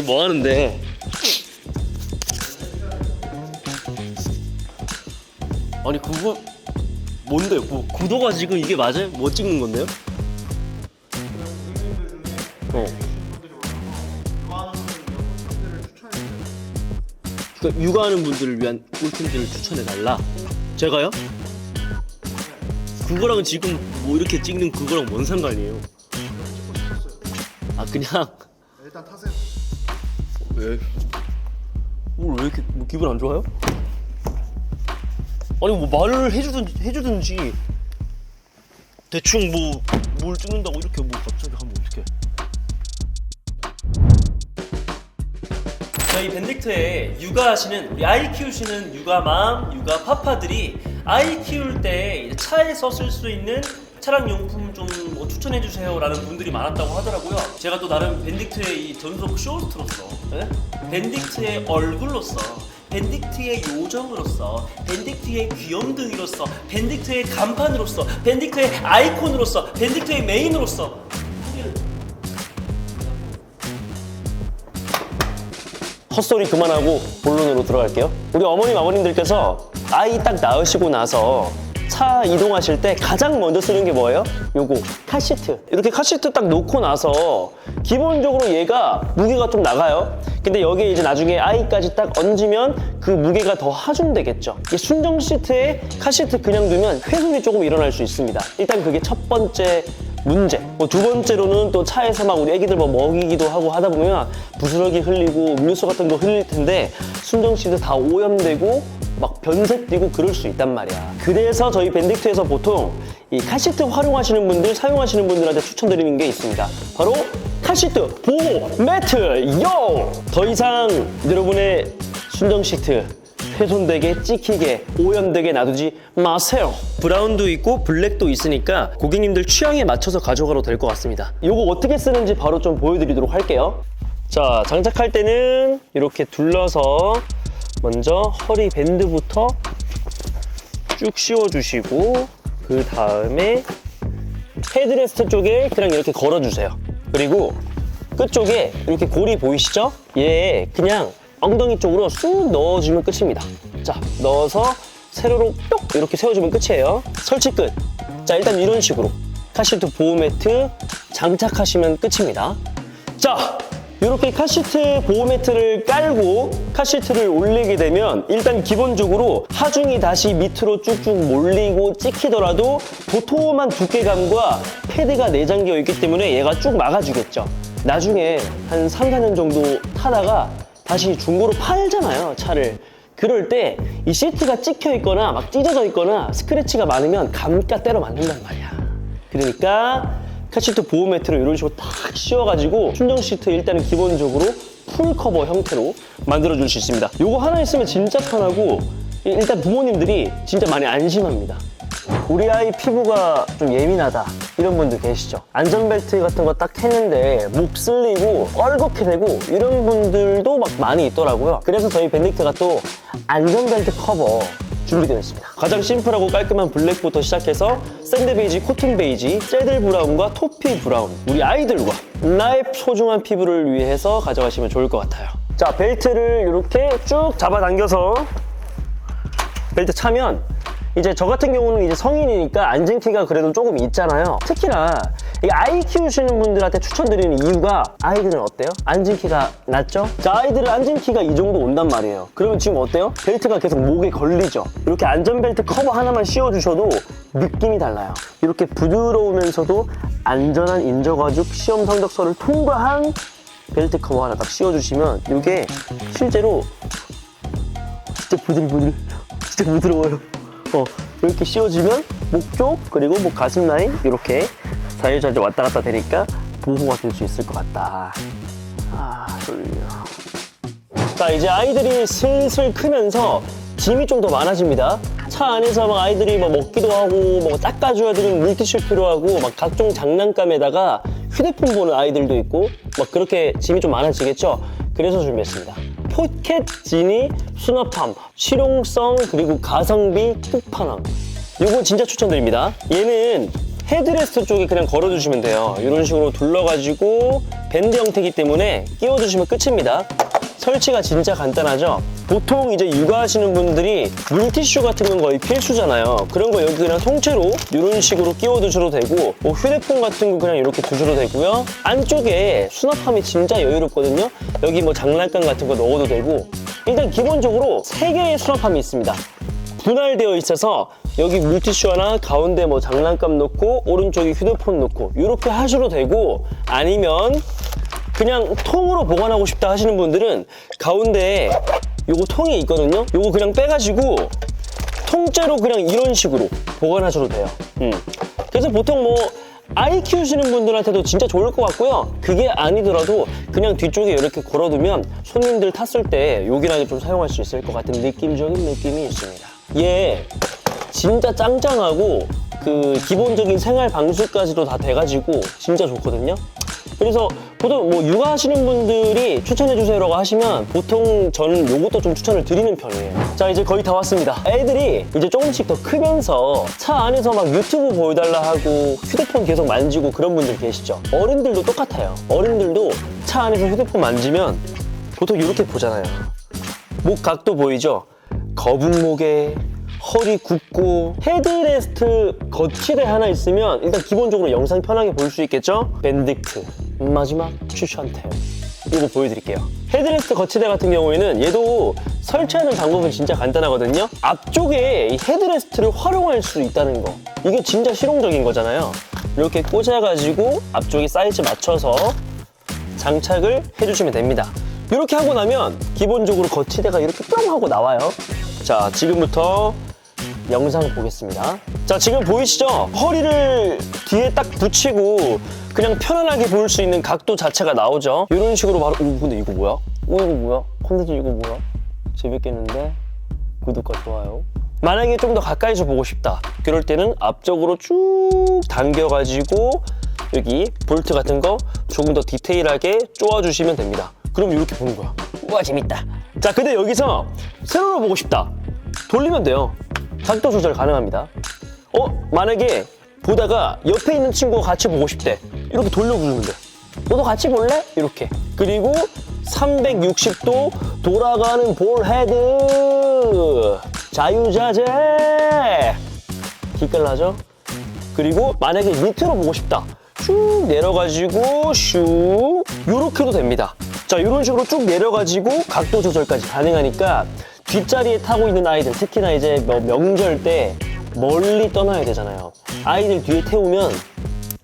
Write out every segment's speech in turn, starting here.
아니 뭐 하는데? 아니 그거 뭔데요? 뭐 구도가 지금 이게 맞아요? 뭐 찍는 건데요? 어. 그러니까 육아하는 분들을 위한 꿀템들을 추천해 달라. 제가요? 그거랑 지금 뭐 이렇게 찍는 그거랑 뭔 상관이에요? 아 그냥 일단 타세요. 왜? 오늘 왜 이렇게 뭐 기분 안 좋아요? 아니 뭐 말을 해주든지 해주든지 대충 뭐 뭘 찍는다고 이렇게 뭐 갑자기 하면 어떡해? 저희 밴딕트에 육아하시는 우리 아이 키우시는 육아맘, 육아 파파들이 아이 키울 때 차에서 쓸 수 있는 차량 용품 좀뭐 추천해 주세요라는 분들이 많았다고 하더라고요. 제가 또 나름 밴딕트의 이 전속 쇼호스트로서, 예? 밴딕트의 얼굴로서, 밴딕트의 요정으로서, 밴딕트의 귀염둥이로서, 밴딕트의 간판으로서, 밴딕트의 아이콘으로서, 밴딕트의 메인으로서 헛소리 그만하고 본론으로 들어갈게요. 우리 어머님 아버님들께서 아이 딱 낳으시고 나서 차 이동하실 때 가장 먼저 쓰는 게 뭐예요? 요거 카시트. 이렇게 카시트 딱 놓고 나서 기본적으로 얘가 무게가 좀 나가요. 근데 여기에 이제 나중에 아이까지 딱 얹으면 그 무게가 더 하중되겠죠. 이 순정 시트에 카시트 그냥 두면 훼손이 조금 일어날 수 있습니다. 일단 그게 첫 번째 문제. 뭐 두 번째로는 또 차에서 막 우리 애기들 뭐 먹이기도 하고 하다 보면 부스러기 흘리고 음료수 같은 거 흘릴 텐데 순정 시트 다 오염되고 막 변색되고 그럴 수 있단 말이야. 그래서 저희 밴딕트에서 보통 이 카시트 활용하시는 분들, 사용하시는 분들한테 추천드리는 게 있습니다. 바로 카시트 보호 매트! 요! 더 이상 여러분의 순정 시트 훼손되게 찍히게 오염되게 놔두지 마세요. 브라운도 있고 블랙도 있으니까 고객님들 취향에 맞춰서 가져가도 될 것 같습니다. 이거 어떻게 쓰는지 바로 좀 보여드리도록 할게요. 자, 장착할 때는 이렇게 둘러서 먼저 허리 밴드부터 쭉 씌워주시고 그 다음에 헤드레스트 쪽에 그냥 이렇게 걸어주세요. 그리고 끝쪽에 이렇게 고리 보이시죠? 얘 그냥 엉덩이 쪽으로 쑥 넣어주면 끝입니다. 자, 넣어서 세로로 뿅 이렇게 세워주면 끝이에요. 설치 끝. 자, 일단 이런 식으로 카시트 보호 매트 장착하시면 끝입니다. 자, 이렇게 카시트 보호 매트를 깔고 카시트를 올리게 되면 일단 기본적으로 하중이 다시 밑으로 쭉쭉 몰리고 찍히더라도 도톰한 두께감과 패드가 내장되어 있기 때문에 얘가 쭉 막아주겠죠. 나중에 한 3, 4년 정도 타다가 다시 중고로 팔잖아요, 차를. 그럴 때 이 시트가 찍혀 있거나 막 찢어져 있거나 스크래치가 많으면 감가 때려 맞는단 말이야. 그러니까 카시트 보호 매트를 이런 식으로 탁 씌워가지고 순정 시트 일단은 기본적으로 풀 커버 형태로 만들어 줄 수 있습니다. 요거 하나 있으면 진짜 편하고 일단 부모님들이 진짜 많이 안심합니다. 우리 아이 피부가 좀 예민하다 이런 분들 계시죠 안전벨트 같은 거 딱 했는데 목 쓸리고 뻘겋게 되고 이런 분들도 막 많이 있더라고요 그래서 저희 밴딕트가 또 안전벨트 커버 준비되어 있습니다. 가장 심플하고 깔끔한 블랙부터 시작해서 샌드 베이지, 코튼 베이지, 쟤들 브라운과 토피 브라운 우리 아이들과 나의 소중한 피부를 위해서 가져가시면 좋을 것 같아요. 자 벨트를 이렇게 쭉 잡아당겨서 벨트 차면 이제 저 같은 경우는 이제 성인이니까 안전키가 그래도 조금 있잖아요. 특히나 이 아이 키우시는 분들한테 추천드리는 이유가 아이들은 어때요? 안전키가 낮죠? 자, 아이들은 안전키가 이 정도 온단 말이에요. 그러면 지금 어때요? 벨트가 계속 목에 걸리죠? 이렇게 안전벨트 커버 하나만 씌워주셔도 느낌이 달라요. 이렇게 부드러우면서도 안전한 인저가죽 시험 성적서를 통과한 벨트 커버 하나 딱 씌워주시면 이게 실제로 진짜 부들부들 진짜 부드러워요 어 이렇게 씌워주면 목 쪽 그리고 목 가슴 라인 이렇게 자유자재 왔다 갔다 되니까 보호가 될 수 있을 것 같다. 아 졸려 자 이제 아이들이 슬슬 크면서 짐이 좀 더 많아집니다. 차 안에서 막 아이들이 뭐 먹기도 하고 뭐 닦아줘야 되는 물티슈 필요하고 막 각종 장난감에다가 휴대폰 보는 아이들도 있고 막 그렇게 짐이 좀 많아지겠죠? 그래서 준비했습니다 포켓 지니 수납함 실용성 그리고 가성비 끝판왕 이거 진짜 추천드립니다 얘는 헤드레스트 쪽에 그냥 걸어주시면 돼요. 이런 식으로 둘러가지고 밴드 형태이기 때문에 끼워주시면 끝입니다. 설치가 진짜 간단하죠? 보통 이제 육아하시는 분들이 물티슈 같은 건 거의 필수잖아요. 그런 거 여기 그냥 통째로 이런 식으로 끼워 두셔도 되고 뭐 휴대폰 같은 거 그냥 이렇게 두셔도 되고요. 안쪽에 수납함이 진짜 여유롭거든요. 여기 뭐 장난감 같은 거 넣어도 되고 일단 기본적으로 세개의 수납함이 있습니다. 분할되어 있어서 여기 물티슈 하나 가운데 뭐 장난감 넣고 오른쪽에 휴대폰 넣고 이렇게 하셔도 되고 아니면 그냥 통으로 보관하고 싶다 하시는 분들은 가운데에 요거 통이 있거든요. 요거 그냥 빼가지고 통째로 그냥 이런 식으로 보관하셔도 돼요. 음. 그래서 보통 뭐 아이 키우시는 분들한테도 진짜 좋을 것 같고요. 그게 아니더라도 그냥 뒤쪽에 이렇게 걸어두면 손님들 탔을 때 요긴하게 좀 사용할 수 있을 것 같은 느낌적인 느낌이 있습니다. 얘 진짜 짱짱하고 그 기본적인 생활 방수까지도 다 돼가지고 진짜 좋거든요. 그래서 보통 뭐 육아하시는 분들이 추천해 주세요라고 하시면 보통 저는 요것도 좀 추천을 드리는 편이에요. 자 이제 거의 다 왔습니다. 애들이 이제 조금씩 더 크면서 차 안에서 막 유튜브 보여달라 하고 휴대폰 계속 만지고 그런 분들 계시죠. 어른들도 똑같아요. 어른들도 차 안에서 휴대폰 만지면 보통 이렇게 보잖아요. 목 각도 보이죠? 거북목에 허리 굽고 헤드레스트 거치대 하나 있으면 일단 기본적으로 영상 편하게 볼 수 있겠죠? 밴디크 마지막 추천템 이거 보여드릴게요 헤드레스트 거치대 같은 경우에는 얘도 설치하는 방법은 진짜 간단하거든요 앞쪽에 이 헤드레스트를 활용할 수 있다는 거 이게 진짜 실용적인 거잖아요 이렇게 꽂아가지고 앞쪽에 사이즈 맞춰서 장착을 해주시면 됩니다. 이렇게 하고 나면 기본적으로 거치대가 이렇게 뿅 하고 나와요. 자, 지금부터 영상 보겠습니다. 자, 지금 보이시죠? 허리를 뒤에 딱 붙이고 그냥 편안하게 볼수 있는 각도 자체가 나오죠? 이런 식으로 바로, 오, 근데 이거 뭐야? 오, 이거 뭐야? 콘텐츠 이거 뭐야? 재밌겠는데? 구독과 좋아요. 만약에 좀 더 가까이서 보고 싶다. 그럴 때는 앞쪽으로 쭉 당겨가지고 여기 볼트 같은 거 조금 더 디테일하게 쪼아주시면 됩니다. 그럼 이렇게 보는 거야. 우와 재밌다. 자, 근데 여기서 세로로 보고 싶다. 돌리면 돼요. 각도 조절 가능합니다. 어, 만약에 보다가 옆에 있는 친구가 같이 보고 싶대. 이렇게 돌려주면 돼. 너도 같이 볼래? 이렇게. 그리고 360도 돌아가는 볼 헤드. 자유자재. 기깔나죠? 그리고 만약에 밑으로 보고 싶다. 쭉 내려가지고 슉 요렇게도 됩니다. 자 이런 식으로 쭉 내려가지고 각도 조절까지 가능하니까 뒷자리에 타고 있는 아이들 특히나 이제 뭐 명절 때 멀리 떠나야 되잖아요. 아이들 뒤에 태우면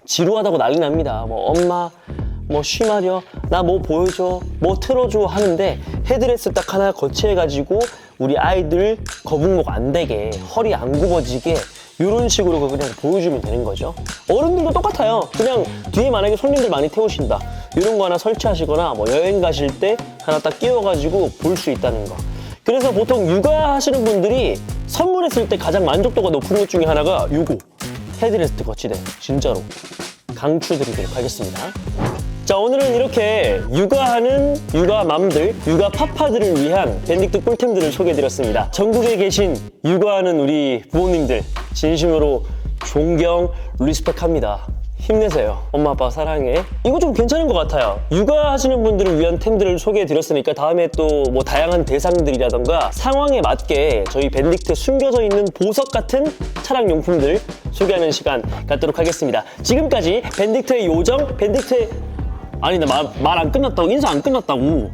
지루하다고 난리 납니다. 뭐 엄마 뭐 쉬마려 나 뭐 보여줘 뭐 틀어줘 하는데 헤드레스 딱 하나 거치해가지고 우리 아이들 거북목 안 되게 허리 안 굽어지게 이런 식으로 그냥 보여주면 되는 거죠. 어른들도 똑같아요. 그냥 뒤에 만약에 손님들 많이 태우신다. 이런 거 하나 설치하시거나 뭐 여행 가실 때 하나 딱 끼워가지고 볼 수 있다는 거. 그래서 보통 육아하시는 분들이 선물했을 때 가장 만족도가 높은 것 중에 하나가 요거 헤드레스트 거치대 진짜로 강추드리도록 하겠습니다. 자 오늘은 이렇게 육아하는 육아맘들, 육아 파파들을 위한 밴딕트 꿀템들을 소개해드렸습니다. 전국에 계신 육아하는 우리 부모님들 진심으로 존경, 리스펙합니다. 힘내세요. 엄마 아빠 사랑해. 이거 좀 괜찮은 것 같아요. 육아하시는 분들을 위한 템들을 소개해드렸으니까 다음에 또 뭐 다양한 대상들이라던가 상황에 맞게 저희 밴딕트에 숨겨져 있는 보석 같은 차량 용품들 소개하는 시간 갖도록 하겠습니다. 지금까지 밴딕트의 요정, 밴딕트의 아니 나 말 안 끝났다고 인사 안 끝났다고